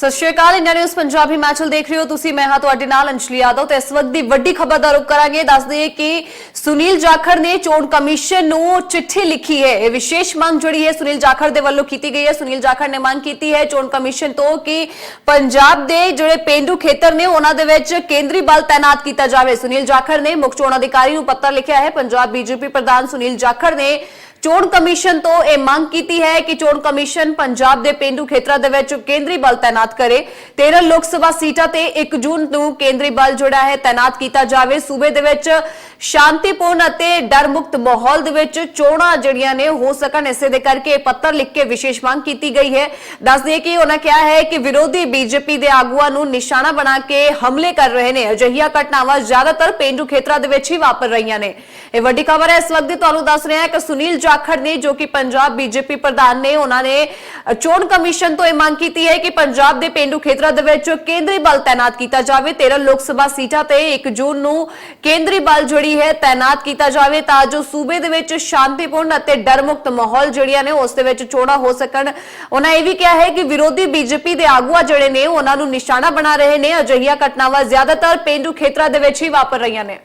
ਸਤਿ ਸ਼੍ਰੀ ਅਕਾਲ, ਇੰਡੀਆ ਨਿਊਜ਼ ਪੰਜਾਬੀ ਹਿਮਾਚਲ ਦੇਖ ਰਹੇ ਹੋ, ਤੁਸੀਂ ਮੈਂ ਹਾਂ ਤੁਹਾਡੇ ਨਾਲ ਅੰਸ਼ਲੀ ਯਾਦਵ ਤੇ ਇਸ ਵਕਤ ਦੀ ਵੱਡੀ ਖਬਰ ਦਾ ਰੁਕ ਕਰਾਂਗੇ। ਦੱਸ ਦਈਏ ਕਿ ਸੁਨੀਲ ਜਾਖੜ ਨੇ ਚੋਣ ਕਮਿਸ਼ਨ ਨੂੰ ਚਿੱਠੀ ਲਿਖੀ ਹੈ। ਇਹ ਵਿਸ਼ੇਸ਼ ਮੰਗ ਜਿਹੜੀ ਹੈ ਸੁਨੀਲ ਜਾਖੜ ਦੇ ਵੱਲੋਂ ਕੀਤੀ ਗਈ ਹੈ। ਸੁਨੀਲ ਜਾਖੜ ਨੇ ਮੰਗ ਕੀਤੀ ਹੈ ਚੋਣ ਕਮਿਸ਼ਨ ਤੋਂ ਕਿ ਪੰਜਾਬ ਦੇ ਜਿਹੜੇ ਪਿੰਡੂ ਖੇਤਰ ਨੇ, ਉਹਨਾਂ ਦੇ ਵਿੱਚ ਕੇਂਦਰੀ ਬਲ ਤਾਇਨਾਤ ਕੀਤਾ ਜਾਵੇ। ਸੁਨੀਲ ਜਾਖੜ ਨੇ ਮੁੱਖ ਚੋਣ ਅਧਿਕਾਰੀ ਨੂੰ ਪੱਤਰ ਲਿਖਿਆ ਹੈ। ਪੰਜਾਬ ਬੀਜੇਪੀ ਪ੍ਰਧਾਨ ਸੁਨੀਲ ਜਾਖੜ ਨੇ ਚੋਣ ਕਮਿਸ਼ਨ ਤੋਂ ਇਹ ਮੰਗ ਕੀਤੀ ਹੈ ਕਿ ਚੋਣ ਕਮਿਸ਼ਨ ਪੰਜਾਬ ਦੇ ਪਿੰਡੂ ਖੇਤਰਾਂ ਦੇ ਵਿੱਚ ਕੇਂਦਰੀ ਬਲ ਤਾਇਨਾਤ ਕਰੇ। 13 ਲੋਕ ਸਭਾ ਸੀਟਾਂ ਤੇ 1 ਜੂਨ ਨੂੰ ਕੇਂਦਰੀ ਬਲ ਜਿਹੜਾ ਹੈ ਤਾਇਨਾਤ ਕੀਤਾ ਜਾਵੇ। ਸੂਬੇ ਦੇ ਵਿੱਚ ਸ਼ਾਂਤੀਪੂਰਨ ਅਤੇ ਡਰ ਮਾਹੌਲ ਦੇ ਵਿੱਚ ਚੋਣਾਂ ਜਿਹੜੀਆਂ ਨੇ ਹੋ ਸਕਣ। ਇਸੇ ਦੇ ਕਰਕੇ ਪੱਤਰ ਲਿਖ ਕੇ ਵਿਸ਼ੇਸ਼ ਮੰਗ ਕੀਤੀ ਗਈ ਹੈ। ਦੱਸ ਦਈਏ ਕਿ ਉਹਨਾਂ ਕਿਹਾ ਹੈ ਕਿ ਵਿਰੋਧੀ ਬੀਜੇਪੀ ਦੇ ਆਗੂਆਂ ਨੂੰ ਨਿਸ਼ਾਨਾ ਬਣਾ ਕੇ ਹਮਲੇ ਕਰ ਰਹੇ ਨੇ। ਅਜਿਹੀਆਂ ਘਟਨਾਵਾਂ ਜ਼ਿਆਦਾਤਰ ਪਿੰਡੂ ਖੇਤਰਾਂ ਦੇ ਵਿੱਚ ਹੀ ਵਾਪਰ ਰਹੀਆਂ ਨੇ। ਇਹ ਵੱਡੀ ਖਬਰ ਹੈ। ਇਸ ਵਕਤ ਦੀ ਤੁਹਾਨੂੰ ਦੱਸ ਰਹੇ ਹਾਂ ਕਿ ਸੁਨੀਲ ਜਾਖੜ ਨੇ ਜੋ ਕਿ ਪੰਜਾਬ ਬੀਜੇਪੀ ਪ੍ਰਧਾਨ ਨੇ ਉਹਨਾਂ ਨੇ ਚੋਣ ਕਮਿਸ਼ਨ ਤੋਂ ਇਹ ਮੰਗ ਕੀਤੀ ਹੈ ਕਿ ਪੰਜਾਬ ਦੇ ਪਿੰਡੂ ਖੇਤਰਾਂ ਦੇ ਵਿੱਚ ਕੇਂਦਰੀ ਬਲ ਤਾਇਨਾਤ ਕੀਤਾ ਜਾਵੇ। 13 ਲੋਕ ਸਭਾ ਸੀਟਾਂ ਤੇ 1 ਜੂਨ ਨੂੰ ਕੇਂਦਰੀ ਬਲ ਜਿਹੜੀ ਹੈ ਤਾਇਨਾਤ ਕੀਤਾ ਜਾਵੇ ਤਾਂ ਜੋ ਸੂਬੇ ਦੇ ਵਿੱਚ ਸ਼ਾਂਤੀਪੂਰਨ ਅਤੇ ਡਰਮੁਕਤ ਮਾਹੌਲ ਜਿਹੜੀਆਂ ਨੇ ਉਸ ਦੇ ਵਿੱਚ ਚੋਣਾਂ ਹੋ ਸਕਣ। ਉਹਨਾਂ ਇਹ ਵੀ ਕਿਹਾ ਹੈ ਕਿ ਵਿਰੋਧੀ ਬੀਜੇਪੀ ਦੇ ਆਗੂਆ ਜਿਹੜੇ ਨੇ ਉਹਨਾਂ ਨੂੰ ਨਿਸ਼ਾਨਾ ਬਣਾ ਰਹੇ ਨੇ। ਅਜਿਹੀਆਂ ਘਟਨਾਵਾਂ ਜ਼ਿਆਦਾਤਰ ਪਿੰਡੂ ਖੇਤਰਾਂ ਦੇ ਵਿੱਚ ਹੀ ਵਾਪਰ ਰਹੀਆਂ ਨੇ।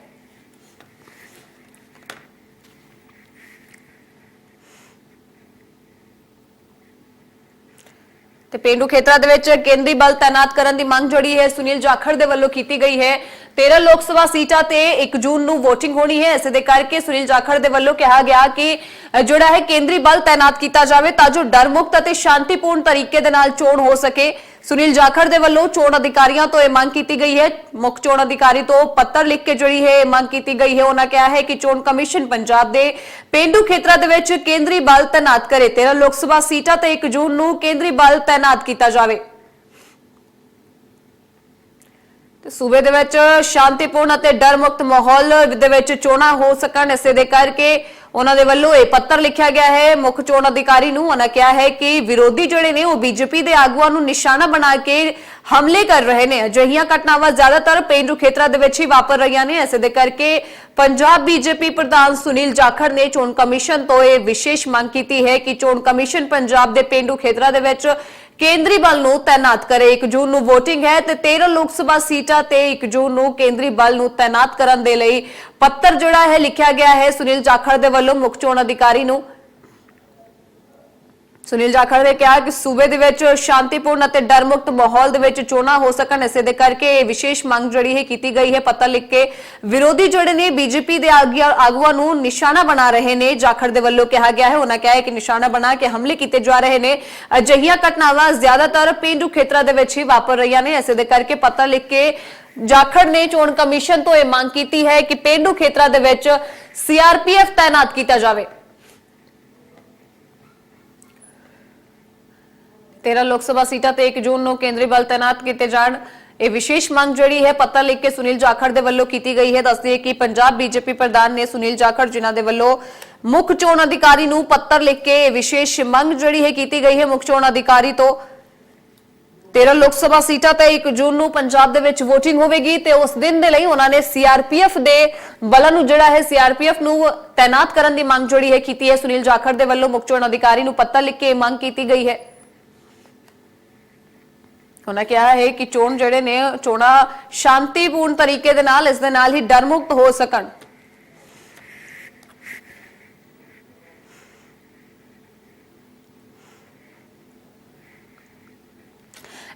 ਤੇ ਪਿੰਡੂ ਖੇਤਰਾਂ ਦੇ ਵਿੱਚ ਕੇਂਦਰੀ ਬਲ ਤਾਇਨਾਤ ਕਰਨ ਦੀ ਮੰਗ ਜਿਹੜੀ ਹੈ ਸੁਨੀਲ ਜਾਖੜ ਦੇ ਵੱਲੋਂ ਕੀਤੀ ਗਈ ਹੈ। 13 ਲੋਕ ਸਭਾ ਸੀਟਾਂ ਤੇ 1 ਜੂਨ ਨੂੰ VOTING ਹੋਣੀ ਹੈ। ਇਸੇ ਦੇ ਕਰਕੇ ਸੁਨੀਲ ਜਾਖੜ ਦੇ ਵੱਲੋਂ ਕਿਹਾ ਗਿਆ ਕਿ ਜਿਹੜਾ ਹੈ ਕੇਂਦਰੀ ਬਲ ਤਾਇਨਾਤ ਕੀਤਾ ਜਾਵੇ ਤਾਂ ਜੋ ਡਰ ਮੁਕਤ ਅਤੇ ਸ਼ਾਂਤੀਪੂਰਨ ਤਰੀਕੇ ਦੇ ਨਾਲ ਚੋਣ ਹੋ ਸਕੇ। ਸੁਨੀਲ ਜਾਖੜ ਦੇ ਵੱਲੋਂ ਚੋਣ ਅਧਿਕਾਰੀਆਂ ਤੋਂ ਇਹ ਮੰਗ ਕੀਤੀ ਗਈ ਹੈ। ਮੁੱਖ ਚੋਣ ਅਧਿਕਾਰੀ ਤੋਂ ਪੱਤਰ ਲਿਖ ਕੇ ਜਿਹੜੀ ਹੈ ਮੰਗ ਕੀਤੀ ਗਈ ਹੈ, ਉਹਨਾਂ ਕਿਹਾ ਹੈ ਕਿ ਚੋਣ ਕਮਿਸ਼ਨ ਪੰਜਾਬ ਦੇ ਪਿੰਡੂ ਖੇਤਰਾਂ ਦੇ ਵਿੱਚ ਕੇਂਦਰੀ ਬਲ ਤਾਇਨਾਤ ਕਰੇ। 13 ਲੋਕ ਸਭਾ ਸੀਟਾਂ ਤੇ 1 ਜੂਨ ਨੂੰ ਕੇਂਦਰੀ ਬਲ ਤਾਇਨਾਤ ਕੀਤਾ ਜਾਵੇ। ਤੇ ਸੂਬੇ ਦੇ ਵਿੱਚ ਸ਼ਾਂਤੀਪੂਰਨ ਅਤੇ ਡਰ ਮੁਕਤ ਮਾਹੌਲ ਦੇ ਵਿੱਚ ਚੋਣਾਂ ਹੋ ਸਕਣ, ਇਸੇ ਦੇ ਕਰਕੇ ਉਹਨਾਂ ਦੇ ਵੱਲੋਂ ਇਹ ਪੱਤਰ ਲਿਖਿਆ ਗਿਆ ਹੈ। ਮੁੱਖ ਚੋਣ ਅਧਿਕਾਰੀ ਨੂੰ ਉਹਨਾਂ ਕਿਹਾ ਹੈ ਕਿ ਵਿਰੋਧੀ ਜਿਹੜੇ ਨੇ, ਉਹ ਬੀਜੇਪੀ ਦੇ ਆਗੂਆਂ ਨੂੰ ਨਿਸ਼ਾਨਾ ਬਣਾ ਕੇ ਹਮਲੇ ਕਰ ਰਹੇ ਨੇ। ਅਜਿਹੀਆਂ ਘਟਨਾਵਾਂ ਜ਼ਿਆਦਾਤਰ ਪੇਂਡੂ ਖੇਤਰਾਂ ਦੇ ਵਿੱਚ ਹੀ ਵਾਪਰ ਰਹੀਆਂ ਨੇ। ਇਸੇ ਦੇ ਕਰਕੇ ਪੰਜਾਬ ਬੀਜੇਪੀ ਪ੍ਰਧਾਨ ਸੁਨੀਲ ਜਾਖੜ ਨੇ ਚੋਣ ਕਮਿਸ਼ਨ ਤੋਂ ਇਹ ਵਿਸ਼ੇਸ਼ ਮੰਗ ਕੀਤੀ ਹੈ ਕਿ ਚੋਣ ਕਮਿਸ਼ਨ ਪੰਜਾਬ ਦੇ ਪੇਂਡੂ ਖੇਤਰਾਂ ਦੇ ਵਿੱਚ ਕੇਂਦਰੀ ਬਲ ਨੂੰ ਤਾਇਨਾਤ ਕਰੇ। 1 ਜੂਨ ਨੂੰ VOTING ਹੈ ਤੇ 13 ਲੋਕ ਸਭਾ ਸੀਟਾਂ ਤੇ 1 ਜੂਨ ਨੂੰ ਕੇਂਦਰੀ ਬਲ ਨੂੰ ਤਾਇਨਾਤ ਕਰਨ ਦੇ ਲਈ ਪੱਤਰ ਜਿਹੜਾ ਹੈ ਲਿਖਿਆ ਗਿਆ ਹੈ। ਸੁਨੀਲ ਜਾਖੜ ਦੇ ਵੱਲੋਂ ਮੁੱਖ ਚੋਣ ਅਧਿਕਾਰੀ ਨੂੰ ਸੁਨੀਲ ਜਾਖੜ ਨੇ ਕਿਹਾ ਕਿ ਸੂਬੇ ਦੇ ਵਿੱਚ ਸ਼ਾਂਤੀਪੂਰਨ ਅਤੇ ਡਰਮੁਕਤ ਮਾਹੌਲ ਦੇ ਵਿੱਚ ਚੋਣਾਂ ਹੋ ਸਕਣ, ਇਸੇ ਦੇ ਕਰਕੇ ਇਹ ਵਿਸ਼ੇਸ਼ ਮੰਗ ਜਿਹੜੀ ਹੈ ਕੀਤੀ ਗਈ ਹੈ, ਪਤਾ ਲਿਖ ਕੇ ਵਿਰੋਧੀ ਜਿਹੜੇ ਨੇ ਬੀਜੇਪੀ ਦੇ ਆਗਿਆ- ਆਗੂਆਂ ਨੂੰ ਨਿਸ਼ਾਨਾ ਬਣਾ ਰਹੇ ਨੇ, ਜਾਖੜ ਦੇ ਵੱਲੋਂ ਕਿਹਾ ਗਿਆ ਹੈ, ਉਹਨਾਂ ਕਿਹਾ ਕਿ ਨਿਸ਼ਾਨਾ ਬਣਾ ਕੇ ਹਮਲੇ ਕੀਤੇ ਜਾ ਰਹੇ ਨੇ। ਅਜਿਹੀਆਂ ਘਟਨਾਵਾਂ ਜ਼ਿਆਦਾਤਰ ਪਿੰਡੂ ਖੇਤਰਾਂ ਦੇ ਵਿੱਚ ਹੀ ਵਾਪਰ ਰਹੀਆਂ ਨੇ, ਇਸੇ ਦੇ ਕਰਕੇ ਪਤਾ ਲਿਖ ਕੇ ਜਾਖੜ ਨੇ ਚੋਣ ਕਮਿਸ਼ਨ ਤੋਂ ਇਹ ਮੰਗ ਕੀਤੀ ਹੈ ਕਿ ਪਿੰਡੂ ਖੇਤਰਾਂ ਦੇ ਵਿੱਚ ਸੀਆਰਪੀਐਫ ਤਾਇਨਾਤ ਕੀਤਾ ਜਾਵੇ। 13 ਲੋਕ ਸਭਾ ਸੀਟਾਂ ਤੇ 1 ਜੂਨ ਨੂੰ ਕੇਂਦਰੀ ਬਲ ਤਾਇਨਾਤ ਕੀਤੇ ਜਾਣ। ਇਹ ਵਿਸ਼ੇਸ਼ ਮੰਗ ਜਿਹੜੀ ਹੈ ਪੱਤਰ ਲਿਖ ਕੇ ਸੁਨੀਲ ਜਾਖੜ ਦੇ ਵੱਲੋਂ ਕੀਤੀ ਗਈ ਹੈ। ਦੱਸਦੀ ਹੈ ਕਿ ਪੰਜਾਬ ਬੀਜੇਪੀ ਪ੍ਰਧਾਨ ਨੇ ਸੁਨੀਲ ਜਾਖੜ ਜਿਨ੍ਹਾਂ ਦੇ ਵੱਲੋਂ ਮੁੱਖ ਚੋਣ ਅਧਿਕਾਰੀ ਨੂੰ ਪੱਤਰ ਲਿਖ ਕੇ ਵਿਸ਼ੇਸ਼ ਮੰਗ ਜਿਹੜੀ ਹੈ ਕੀਤੀ ਗਈ ਹੈ ਮੁੱਖ ਚੋਣ ਅਧਿਕਾਰੀ ਤੋਂ। 13 ਲੋਕ ਸਭਾ ਸੀਟਾਂ ਤੇ 1 ਜੂਨ ਨੂੰ ਪੰਜਾਬ ਦੇ ਵਿੱਚ VOTING ਹੋਵੇਗੀ ਤੇ ਉਸ ਦਿਨ ਦੇ ਲਈ ਉਹਨਾਂ ਨੇ ਸੀਆਰਪੀਐਫ ਦੇ ਬਲਾਂ ਨੂੰ ਜਿਹੜਾ ਹੈ, ਸੀਆਰਪੀਐਫ ਨੂੰ ਤਾਇਨਾਤ ਕਰਨ ਦੀ ਮੰਗ ਜਿਹੜੀ ਹੈ ਕੀਤੀ ਹੈ। ਸੁਨੀਲ ਜਾਖੜ ਦੇ ਵੱਲੋਂ ਮੁੱਖ ਚੋਣ ਅਧਿਕਾਰੀ ਨੂੰ ਪੱਤਰ ਲਿਖ ਕੇ ਇਹ ਮੰਗ ਕੀਤੀ ਗਈ ਹੈ। ਉਹਨਾਂ ਕਿਹਾ ਹੈ ਕਿ ਚੋਣ ਜਿਹੜੇ ਨੇ, ਚੋਣਾਂ ਸ਼ਾਂਤੀਪੂਰਨ ਤਰੀਕੇ ਦੇ ਨਾਲ ਇਸ ਦੇ ਨਾਲ ਹੀ ਡਰਮੁਕਤ ਹੋ ਸਕਣ।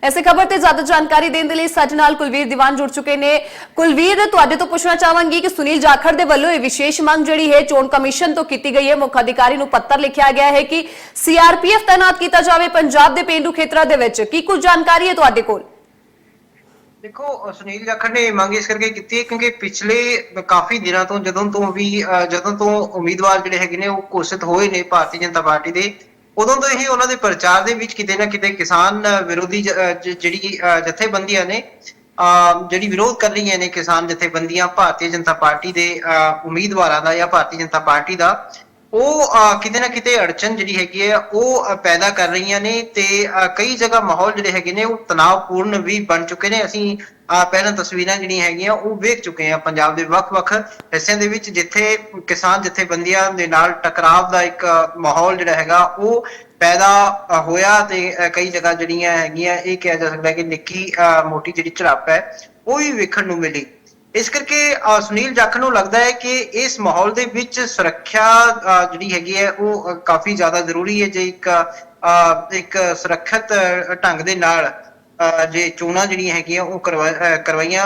ਐਸੇ ਖਬਰ ਤੇ ਜ਼ਿਆਦਾ ਜਾਣਕਾਰੀ ਦੇਣ ਦੇ ਲਈ ਸਾਡੇ ਨਾਲ ਕੁਲਵੀਰ ਦੀਵਾਨ ਜੁੜ ਚੁੱਕੇ ਨੇ। ਕੁਲਵੀਰ, ਤੁਹਾਡੇ ਤੋਂ ਪੁੱਛਣਾ ਚਾਹਾਂਗੀ ਕਿ ਸੁਨੀਲ ਜਾਖੜ ਦੇ ਵੱਲੋਂ ਇਹ ਵਿਸ਼ੇਸ਼ ਮੰਗ ਜਿਹੜੀ ਹੈ ਚੋਣ ਕਮਿਸ਼ਨ ਤੋਂ ਕੀਤੀ ਗਈ ਹੈ। ਮੁੱਖ ਅਧਿਕਾਰੀ ਨੂੰ ਪੱਤਰ ਲਿਖਿਆ ਗਿਆ ਹੈ ਕਿ ਸੀਆਰਪੀਐਫ ਤਾਇਨਾਤ ਕੀਤਾ ਜਾਵੇ ਪੰਜਾਬ ਦੇ ਪਿੰਡੂ ਖੇਤਰਾਂ ਦੇ ਵਿੱਚ। ਕੀ ਕੁਝ ਜਾਣਕਾਰੀ ਹੈ ਤੁਹਾਡੇ ਕੋਲ? ਦੇਖੋ ਸੁਨੀਲ ਜਾਖੜ ਨੇ ਮੰਗ ਇਸ ਕਰਕੇ ਕੀਤੀ ਹੈ ਕਿਉਂਕਿ ਪਿਛਲੇ ਕਾਫੀ ਦਿਨਾਂ ਤੋਂ ਜਦੋਂ ਤੋਂ ਵੀ ਜਦੋਂ ਤੋਂ ਉਮੀਦਵਾਰ ਜਿਹੜੇ ਹੈਗੇ ਨੇ ਉਹ ਘੋਸ਼ਿਤ ਹੋਏ ਨੇ ਭਾਰਤੀ ਜਨਤਾ ਪਾਰਟੀ ਦੇ ਉਦੋਂ ਤੋਂ ਹੀ ਉਹਨਾਂ ਦੇ ਪ੍ਰਚਾਰ ਦੇ ਵਿੱਚ ਕਿਤੇ ਨਾ ਕਿਤੇ ਕਿਸਾਨ ਵਿਰੋਧੀ ਜਿਹੜੀ ਜਥੇਬੰਦੀਆਂ ਨੇ ਅ, ਜਿਹੜੀ ਵਿਰੋਧ ਕਰ ਰਹੀਆਂ ਨੇ ਕਿਸਾਨ ਜਥੇਬੰਦੀਆਂ ਭਾਰਤੀ ਜਨਤਾ ਪਾਰਟੀ ਦੇ ਅ, ਉਮੀਦਵਾਰਾਂ ਦਾ ਜਾਂ ਭਾਰਤੀ ਜਨਤਾ ਪਾਰਟੀ ਦਾ ਉਹ ਕਿਤੇ ਨਾ ਕਿਤੇ ਅੜਚਨ ਜਿਹੜੀ ਹੈਗੀ ਹੈ ਉਹ ਪੈਦਾ ਕਰ ਰਹੀਆਂ ਨੇ ਤੇ ਕਈ ਜਗ੍ਹਾ ਮਾਹੌਲ ਜਿਹੜੇ ਹੈਗੇ ਨੇ ਉਹ ਤਣਾਅਪੂਰਨ ਵੀ ਬਣ ਚੁੱਕੇ ਨੇ। ਅਸੀਂ ਪਹਿਲਾਂ ਤਸਵੀਰਾਂ ਜਿਹੜੀਆਂ ਹੈਗੀਆਂ ਉਹ ਵੇਖ ਚੁੱਕੇ ਹਾਂ ਪੰਜਾਬ ਦੇ ਵੱਖ-ਵੱਖ ਹਿੱਸਿਆਂ ਦੇ ਵਿੱਚ ਜਿੱਥੇ ਕਿਸਾਨ ਜਥੇਬੰਦੀਆਂ ਦੇ ਨਾਲ ਟਕਰਾਵ ਦਾ ਇੱਕ ਮਾਹੌਲ ਜਿਹੜਾ ਹੈਗਾ ਉਹ ਪੈਦਾ ਹੋਇਆ ਤੇ ਕਈ ਜਗ੍ਹਾ ਜਿਹੜੀਆਂ ਹੈਗੀਆਂ ਇਹ ਕਿਹਾ ਜਾ ਸਕਦਾ ਕਿ ਨਿੱਕੀ ਅ, ਮੋਟੀ ਜਿਹੜੀ ਝੜਪ ਹੈ ਉਹ ਵੀ ਵੇਖਣ ਨੂੰ ਮਿਲੀ। ਇਸ ਕਰਕੇ ਸੁਨੀਲ ਜਾਖੜ ਨੂੰ ਲੱਗਦਾ ਹੈ ਕਿ ਇਸ ਮਾਹੌਲ ਦੇ ਵਿੱਚ ਸੁਰੱਖਿਆ ਜਿਹੜੀ ਹੈਗੀ ਹੈ ਉਹ ਕਾਫੀ ਜ਼ਿਆਦਾ ਜ਼ਰੂਰੀ ਹੈ ਜੇ ਇੱਕ ਇੱਕ ਸੁਰੱਖਿਅਤ ਢੰਗ ਦੇ ਨਾਲ ਜੇ ਚੋਣਾਂ ਜਿਹੜੀਆਂ ਹੈਗੀਆਂ ਉਹ ਕਰਵਾ- ਕਰਵਾਈਆਂ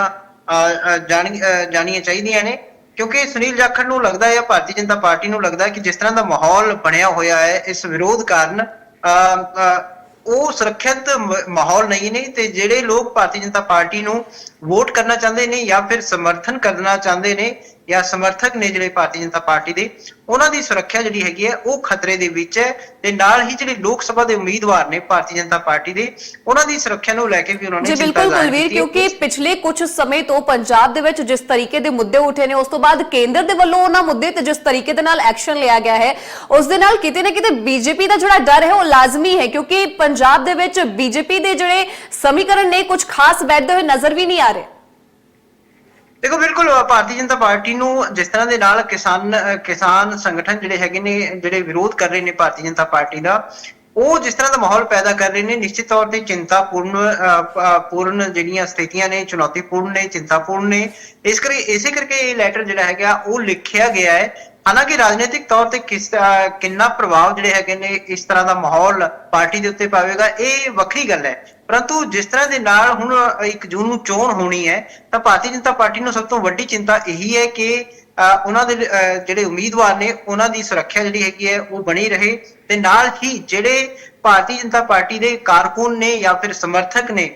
ਅ, ਜਾਣ ਜਾਣੀਆਂ ਚਾਹੀਦੀਆਂ ਨੇ। ਕਿਉਂਕਿ ਸੁਨੀਲ ਜਾਖੜ ਨੂੰ ਲੱਗਦਾ ਹੈ ਭਾਰਤੀ ਜਨਤਾ ਪਾਰਟੀ ਨੂੰ ਲੱਗਦਾ ਹੈ ਕਿ ਜਿਸ ਤਰ੍ਹਾਂ ਦਾ ਮਾਹੌਲ ਬਣਿਆ ਹੋਇਆ ਹੈ ਇਸ ਵਿਰੋਧ ਕਾਰਨ ਅ, ਅ, ਉਹ ਸੁਰੱਖਿਅਤ ਮਾਹੌਲ ਨਹੀਂ ਨੇ ਤੇ ਜਿਹੜੇ ਲੋਕ ਭਾਰਤੀ ਜਨਤਾ ਪਾਰਟੀ ਨੂੰ ਵੋਟ ਕਰਨਾ ਚਾਹੁੰਦੇ ਨੇ ਜਾਂ ਫਿਰ ਸਮਰਥਨ ਕਰਨਾ ਚਾਹੁੰਦੇ ਨੇ ਜਾਂ ਸਮਰਥਕ ਨੇ ਜਿਹੜੇ ਭਾਰਤੀ ਜਨਤਾ ਪਾਰਟੀ ਦੇ ਉਹਨਾਂ ਦੀ ਸੁਰੱਖਿਆ ਜਿਹੜੀ ਹੈਗੀ ਹੈ ਉਹ ਖਤਰੇ ਦੇ ਵਿੱਚ ਹੈ ਤੇ ਨਾਲ ਹੀ ਜਿਹੜੇ ਲੋਕ ਸਭਾ ਦੇ ਉਮੀਦਵਾਰ ਨੇ ਭਾਰਤੀ ਜਨਤਾ ਪਾਰਟੀ ਦੇ ਉਹਨਾਂ ਦੀ ਸੁਰੱਖਿਆ ਨੂੰ ਲੈ ਕੇ ਵੀ ਉਹਨਾਂ ਨੇ ਜੀ ਬਿਲਕੁਲ ਹੈ। ਕਿਉਂਕਿ ਪਿਛਲੇ ਕੁਝ ਸਮੇਂ ਤੋਂ ਪੰਜਾਬ ਦੇ ਵਿੱਚ ਜਿਸ ਤਰੀਕੇ ਦੇ ਮੁੱਦੇ ਉਠੇ ਨੇ ਉਸ ਤੋਂ ਬਾਅਦ ਕੇਂਦਰ ਦੇ ਵੱਲੋਂ ਉਹਨਾਂ ਮੁੱਦੇ ਤੇ ਜਿਸ ਤਰੀਕੇ ਦੇ ਨਾਲ ਐਕਸ਼ਨ ਲਿਆ ਗਿਆ ਹੈ ਉਸ ਦੇ ਨਾਲ ਕਿਤੇ ਨਾ ਕਿਤੇ ਬੀਜੇਪੀ ਦਾ ਜਿਹੜਾ ਡਰ ਹੈ ਉਹ ਲਾਜ਼ਮੀ ਹੈ ਕਿਉਂਕਿ ਪੰਜਾਬ ਦੇ ਵਿੱਚ ਬੀਜੇਪੀ ਦੇ ਜਿਹੜੇ ਸਮੀਕਰਨ ਨੇ ਕੁਝ ਖਾਸ ਬੈਠਦੇ ਹੋਏ ਨਜ਼ਰ ਵੀ ਨਹੀਂ ਆ ਰਹੇ ਦੇਖੋ ਬਿਲਕੁਲ ਭਾਰਤੀ ਜਨਤਾ ਪਾਰਟੀ ਨੂੰ ਜਿਸ ਤਰ੍ਹਾਂ ਦੇ ਨਾਲ ਕਿਸਾਨ ਕਿਸਾਨ ਸੰਗਠਨ ਜਿਹੜੇ ਹੈਗੇ ਨੇ ਜਿਹੜੇ ਵਿਰੋਧ ਕਰ ਰਹੇ ਨੇ ਭਾਰਤੀ ਜਨਤਾ ਪਾਰਟੀ ਦਾ ਉਹ ਜਿਸ ਤਰ੍ਹਾਂ ਦਾ ਮਾਹੌਲ ਪੈਦਾ ਕਰ ਰਹੇ ਨੇ ਨਿਸ਼ਚਿਤ ਤੌਰ ਤੇ ਚਿੰਤਾਪੂਰਨ ਅ, ਪ- ਪੂਰਨ ਜਿਹੜੀਆਂ ਸਥਿਤੀਆਂ ਨੇ ਚੁਣੌਤੀਪੂਰਨ ਨੇ ਚਿੰਤਾਪੂਰਨ ਨੇ। ਇਸ ਕਰਕੇ ਇਸੇ ਕਰਕੇ ਇਹ ਲੈਟਰ ਜਿਹੜਾ ਹੈਗਾ ਉਹ ਲਿਖਿਆ ਗਿਆ ਹੈ ਹਾਲਾਂਕਿ ਰਾਜਨੀਤਿਕ ਤੌਰ ਤੇ ਕਿਸ ਕਿੰਨਾ ਪ੍ਰਭਾਵ ਜਿਹੜੇ ਹੈਗੇ ਨੇ, ਇਸ ਤਰ੍ਹਾਂ ਦਾ ਮਾਹੌਲ ਪਾਰਟੀ ਦੇ ਉੱਤੇ ਪਾਵੇਗਾ, ਇਹ ਵੱਖਰੀ ਗੱਲ ਹੈ। ਪਰੰਤੂ ਜਿਸ ਤਰ੍ਹਾਂ ਦੇ ਨਾਲ ਹੁਣ 1 ਜੂਨ ਨੂੰ ਚੋਣ ਹੋਣੀ ਹੈ, ਤਾਂ ਭਾਰਤੀ ਜਨਤਾ ਪਾਰਟੀ ਨੂੰ ਸਭ ਤੋਂ ਵੱਡੀ ਚਿੰਤਾ ਇਹੀ ਹੈ ਕਿ ਉਹਨਾਂ ਦੇ ਜਿਹੜੇ ਉਮੀਦਵਾਰ ਨੇ, ਉਹਨਾਂ ਦੀ ਸੁਰੱਖਿਆ ਜਿਹੜੀ ਹੈਗੀ ਹੈ, ਉਹ ਬਣੀ ਰਹੇ। ਤੇ ਨਾਲ ਹੀ ਜਿਹੜੇ ਭਾਰਤੀ ਜਨਤਾ ਪਾਰਟੀ ਦੇ ਕਾਰਕੁਨ ਨੇ ਜਾਂ ਫਿਰ ਸਮਰਥਕ ਨੇ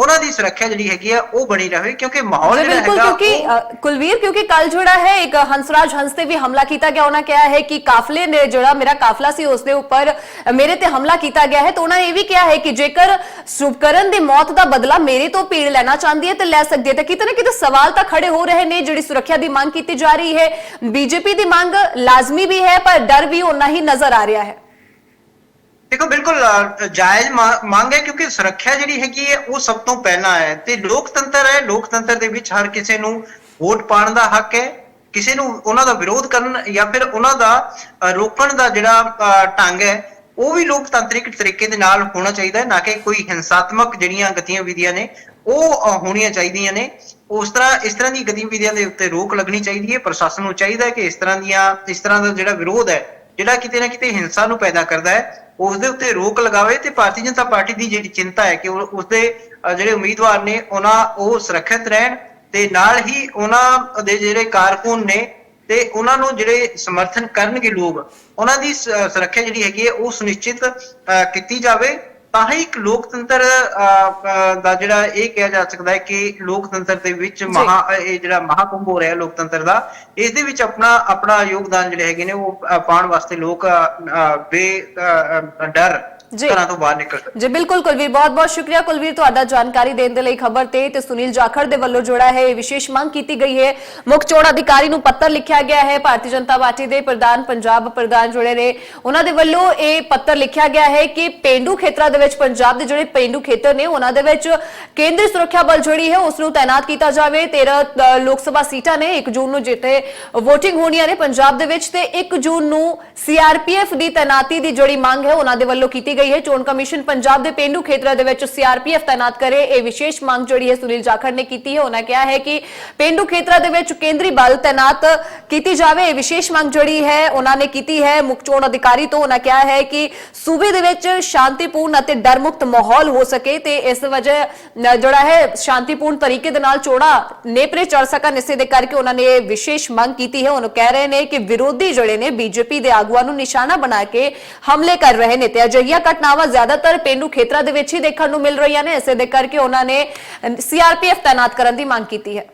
ਉਹਨਾਂ ਦੀ ਸੁਰੱਖਿਆ ਜਿਹੜੀ ਹੈਗੀ ਹੈ ਉਹ ਬਣੀ ਰਹੇ ਕਿਉਂਕਿ ਮਾਹੌਲ ਜਿਹੜਾ ਬਿਲਕੁਲ ਹੈਗਾ ਕਿਉਂਕਿ ਕੁਲਵੀਰ ਕਿਉਂਕਿ ਕੱਲ ਜਿਹੜਾ ਹੈ ਇੱਕ ਹੰਸਰਾਜ ਹੰਸ ਤੇ ਵੀ ਹਮਲਾ ਕੀਤਾ ਗਿਆ। ਉਹਨਾਂ ਕਿਹਾ ਹੈ ਕਿ ਕਾਫਲੇ ਨੇ ਜਿਹੜਾ ਮੇਰਾ ਕਾਫਲਾ ਸੀ ਉਸ ਦੇ ਉੱਪਰ ਮੇਰੇ ਤੇ ਹਮਲਾ ਕੀਤਾ ਗਿਆ ਹੈ। ਤਾਂ ਉਹਨਾਂ ਨੇ ਇਹ ਵੀ ਕਿਹਾ ਹੈ ਕਿ ਜੇਕਰ ਸੁਭਕਰਨ ਦੀ ਮੌਤ ਦਾ ਬਦਲਾ ਮੇਰੇ ਤੋਂ ਪੀੜ ਲੈਣਾ ਚਾਹੁੰਦੀ ਹੈ ਤੇ ਲੈ ਸਕਦੀ ਹੈ। ਤਾਂ ਕਿਤੇ ਨਾ ਕਿਤੇ ਸਵਾਲ ਤਾਂ ਖੜੇ ਹੋ ਰਹੇ ਨੇ ਜਿਹੜੀ ਸੁਰੱਖਿਆ ਦੀ ਮੰਗ ਕੀਤੀ ਜਾ ਰਹੀ ਹੈ। ਬੀਜੇਪੀ ਦੀ ਮੰਗ ਲਾਜ਼ਮੀ ਵੀ ਹੈ ਪਰ ਡਰ ਵੀ ਉਨਾ ਹੀ ਨਜ਼ਰ ਆ ਰਿਹਾ ਹੈ। ਦੇਖੋ, ਬਿਲਕੁਲ ਜਾਇਜ਼ ਮਾ- ਮੰਗ ਹੈ ਕਿਉਂਕਿ ਸੁਰੱਖਿਆ ਜਿਹੜੀ ਹੈਗੀ ਹੈ, ਉਹ ਸਭ ਤੋਂ ਪਹਿਲਾਂ ਹੈ। ਤੇ ਲੋਕਤੰਤਰ ਹੈ, ਲੋਕਤੰਤਰ ਦੇ ਵਿੱਚ ਹਰ ਕਿਸੇ ਨੂੰ ਵੋਟ ਪਾਉਣ ਦਾ ਹੱਕ ਹੈ। ਕਿਸੇ ਨੂੰ ਉਹਨਾਂ ਦਾ ਵਿਰੋਧ ਕਰਨ ਜਾਂ ਫਿਰ ਉਹਨਾਂ ਦਾ ਰੋਕਣ ਦਾ ਜਿਹੜਾ ਢੰਗ ਹੈ, ਉਹ ਵੀ ਲੋਕਤੰਤਰਿਕ ਤਰੀਕੇ ਦੇ ਨਾਲ ਹੋਣਾ ਚਾਹੀਦਾ ਹੈ। ਨਾ ਕਿ ਕੋਈ ਹਿੰਸਾਤਮਕ ਜਿਹੜੀਆਂ ਗਤੀਵਿਧੀਆਂ ਨੇ, ਉਹ ਹੋਣੀਆਂ ਚਾਹੀਦੀਆਂ ਨੇ। ਉਸ ਤਰ੍ਹਾਂ, ਇਸ ਤਰ੍ਹਾਂ ਦੀ ਗਤੀਵਿਧੀਆਂ ਦੇ ਉੱਤੇ ਰੋਕ ਲੱਗਣੀ ਚਾਹੀਦੀ ਹੈ। ਪ੍ਰਸ਼ਾਸਨ ਨੂੰ ਚਾਹੀਦਾ ਹੈ ਕਿ ਇਸ ਤਰ੍ਹਾਂ ਦੀਆਂ, ਇਸ ਤਰ੍ਹਾਂ ਦਾ ਜਿਹੜਾ ਵਿਰੋਧ ਹੈ, ਜਿਹੜਾ ਕਿਤੇ ਨਾ ਕਿਤੇ ਹਿੰਸਾ ਨੂੰ ਪੈਦਾ ਕਰਦਾ ਹੈ ਉਸ ਦੇ ਉੱਤੇ ਰੋਕ ਲਗਾਵੇ ਤੇ ਭਾਰਤੀ ਜਨਤਾ ਪਾਰਟੀ ਦੀ ਜਿਹੜੀ ਚਿੰਤਾ ਹੈ ਕਿ ਉਹ- ਉਸਦੇ ਜਿਹੜੇ ਉਮੀਦਵਾਰ ਨੇ, ਉਹਨਾਂ ਉਹ ਸੁਰੱਖਿਅਤ ਰਹਿਣ ਤੇ ਨਾਲ ਹੀ ਉਹਨਾਂ ਦੇ ਜਿਹੜੇ ਕਾਰਕੁਨ ਨੇ ਤੇ ਉਹਨਾਂ ਨੂੰ ਜਿਹੜੇ ਸਮਰਥਨ ਕਰਨਗੇ ਲੋਕ, ਉਹਨਾਂ ਦੀ ਸੁਰੱਖਿਆ ਜਿਹੜੀ ਹੈਗੀ ਹੈ ਉਹ ਸੁਨਿਸ਼ਚਿਤ ਕੀਤੀ ਜਾਵੇ ਤਾਂ ਹੀ ਇੱਕ ਲੋਕਤੰਤਰ ਦਾ ਜਿਹੜਾ ਇਹ ਕਿਹਾ ਜਾ ਸਕਦਾ ਹੈ ਕਿ ਲੋਕਤੰਤਰ ਦੇ ਵਿੱਚ ਮਹਾ ਇਹ ਜਿਹੜਾ ਮਹਾਕੁੰਭ ਹੋ ਰਿਹਾ ਲੋਕਤੰਤਰ ਦਾ ਇਸ ਦੇ ਵਿੱਚ ਆਪਣਾ ਆਪਣਾ ਯੋਗਦਾਨ ਜਿਹੜੇ ਹੈਗੇ ਨੇ ਉਹ ਪਾਉਣ ਵਾਸਤੇ ਲੋਕ ਬੇ ਡਰ। ਘਰਾਂ ਤੋਂ ਬਾਹਰ ਨਿਕਲ ਸਕਦੇ ਜੀ ਬਿਲਕੁਲ ਕੁਲਵੀਰ ਬਹੁਤ ਬਹੁਤ ਸ਼ੁਕਰੀਆ। ਕੁਲਵੀਰ ਤੁਹਾਡਾ ਜਾਣਕਾਰੀ ਦੇਣ ਦੇ ਲਈ ਖਬਰ ਤੇ ਤੇ ਸੁਨੀਲ ਜਾਖੜ ਦੇ ਵੱਲੋਂ ਜੋੜਾ ਹੈ ਇਹ ਵਿਸ਼ੇਸ਼ ਮੰਗ ਕੀਤੀ ਗਈ ਹੈ। ਮੁੱਖ ਚੋਣ ਅਧਿਕਾਰੀ ਨੂੰ ਪੱਤਰ ਲਿਖਿਆ ਗਿਆ ਹੈ ਭਾਰਤੀ ਜਨਤਾ ਪਾਰਟੀ ਦੇ ਪ੍ਰਧਾਨ ਪੰਜਾਬ ਪ੍ਰਧਾਨ ਜੁੜੇ ਨੇ। ਉਹਨਾਂ ਦੇ ਵੱਲੋਂ ਇਹ ਪੱਤਰ ਲਿਖਿਆ ਗਿਆ ਹੈ ਕਿ ਪਿੰਡੂ ਖੇਤਰਾਂ ਦੇ ਵਿੱਚ ਪੰਜਾਬ ਦੇ ਜਿਹੜੇ ਪਿੰਡੂ ਖੇਤਰ ਨੇ ਉਹਨਾਂ ਦੇ ਵਿੱਚ ਕੇਂਦਰੀ ਸੁਰੱਖਿਆ ਬਲ ਜਿਹੜੀ ਹੈ ਉਸ ਨੂੰ ਤਾਇਨਾਤ ਕੀਤਾ ਜਾਵੇ। 13 ਅ, ਲੋਕ ਸਭਾ ਸੀਟਾਂ ਨੇ 1 ਜੂਨ ਨੂੰ ਜਿੱਤੇ VOTING ਹੋਣੀਆਂ ਨੇ ਪੰਜਾਬ ਦੇ ਵਿੱਚ ਤੇ 1 ਜੂਨ ਨੂੰ ਸੀਆਰਪੀਐਫ ਦੀ ਤਾਇਨਾਤੀ ਦੀ ਜਿਹੜੀ ਮੰਗ ਹੈ ਉਹਨਾਂ ਦੇ ਵੱਲੋਂ ਕੀਤੀ ਗਈ ਹੈ। ਚੋਣ ਕਮਿਸ਼ਨ ਪੰਜਾਬ ਦੇ ਪਿੰਡੂ ਖੇਤਰਾਂ ਦੇ ਵਿੱਚ ਸੀਆਰਪੀਐਫ ਤਾਇਨਾਤ ਕਰੇ। ਇਹ ਵਿਸ਼ੇਸ਼ ਮੰਗ ਜਿਹੜੀ ਹੈ ਸੁਨੀਲ ਜਾਖੜ ਨੇ ਕੀਤੀ ਹੈ। ਉਹਨਾਂ ਕਿਹਾ ਹੈ ਕਿ ਪਿੰਡੂ ਖੇਤਰਾਂ ਦੇ ਵਿੱਚ ਕੇਂਦਰੀ ਬਲ ਤਾਇਨਾਤ ਕੀਤੀ ਜਾਵੇ। ਇਹ ਵਿਸ਼ੇਸ਼ ਮੰਗ ਜਿਹੜੀ ਹੈ ਉਹਨਾਂ ਨੇ ਕੀਤੀ ਹੈ। ਮੁੱਖ ਚੋਣ ਅਧਿਕਾਰੀ ਤੋਂ ਉਹਨਾਂ ਕਿਹਾ ਹੈ ਕਿ ਸੂਬੇ ਦੇ ਵਿੱਚ ਸ਼ਾਂਤੀਪੂਰਨ ਅਤੇ ਡਰ ਮੁਕਤ ਮਾਹੌਲ ਹੋ ਸਕੇ ਤੇ ਇਸ ਵਜ੍ਹਾ ਜਿਹੜਾ ਹੈ ਸ਼ਾਂਤੀਪੂਰਨ ਤਰੀਕੇ ਦੇ ਨਾਲ ਚੋੜਾ ਨੇਪਰੇ ਚੜ ਸਕਣ। ਇਸੇ ਦੇ ਕਰਕੇ ਉਹਨਾਂ ਨੇ ਇਹ ਵਿਸ਼ੇਸ਼ ਮੰਗ ਕੀਤੀ ਹੈ। ਉਹਨੂੰ ਕਹਿ ਰਹੇ ਨੇ ਕਿ ਵਿਰੋਧੀ ਜਿਹੜੇ ਨੇ ਬੀਜੇਪੀ ਦੇ ਆਗੂਆਂ ਨੂੰ ਨਿਸ਼ਾਨਾ ਬਣਾ ਕੇ ਹਮਲੇ ਕਰ ਰਹੇ ਨੇ ਤੇ ਅਜਿਹੀਆਂ ਘਟਨਾਵਾਂ ਜ਼ਿਆਦਾਤਰ ਪਿੰਡੂ ਖੇਤਰਾਂ ਦੇ ਵਿੱਚ ਹੀ ਦੇਖਣ ਨੂੰ ਮਿਲ ਰਹੀਆਂ ਨੇ। ਇਸੇ ਦੇ ਕਰਕੇ ਉਹਨਾਂ ਨੇ ਸੀਆਰਪੀਐਫ ਤਾਇਨਾਤ ਕਰਨ ਦੀ ਮੰਗ ਕੀਤੀ ਹੈ।